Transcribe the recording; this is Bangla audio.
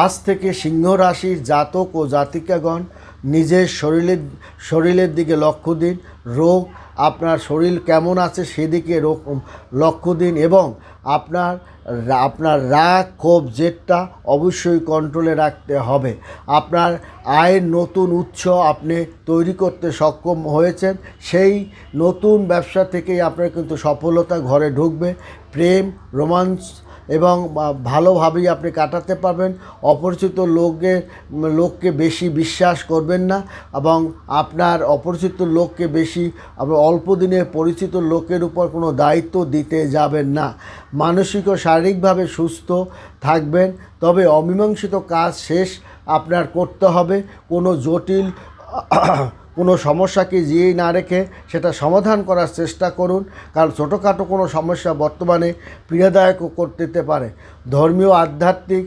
আজ থেকে সিংহ রাশির জাতক ও জাতিকাগণ নিজের শরীরের শরীরের দিকে লক্ষ্য দিন। রোগ, আপনার শরীর কেমন আছে সেদিকে রোগ, লক্ষ্য দিন এবং আপনার আপনার রাগ, ক্ষোভ জেদটা অবশ্যই কন্ট্রোলে রাখতে হবে। আপনার আয়ের নতুন উৎস আপনি তৈরি করতে সক্ষম হয়েছেন। সেই নতুন ব্যবসা থেকেই আপনার কিন্তু সফলতা ঘরে ঢুকবে। প্রেম, রোমান্স এবং ভালোভাবেই আপনি কাটাতে পারবেন। অপরিচিত লোকের লোককে বেশি বিশ্বাস করবেন না এবং আপনার অপরিচিত লোককে বেশি অল্প দিনে পরিচিত লোকের উপর কোনো দায়িত্ব দিতে যাবেন না। মানসিক ও শারীরিকভাবে সুস্থ থাকবেন, তবে অমীমাংসিত কাজ শেষ আপনার করতে হবে। কোনো জটিল কোনো সমস্যাকে জিয়ে না রেখে সেটা সমাধান করার চেষ্টা করুন, কারণ ছোটোখাটো কোনো সমস্যা বর্তমানে পীড়াদায়কও করতে পারে। ধর্মীয়, আধ্যাত্মিক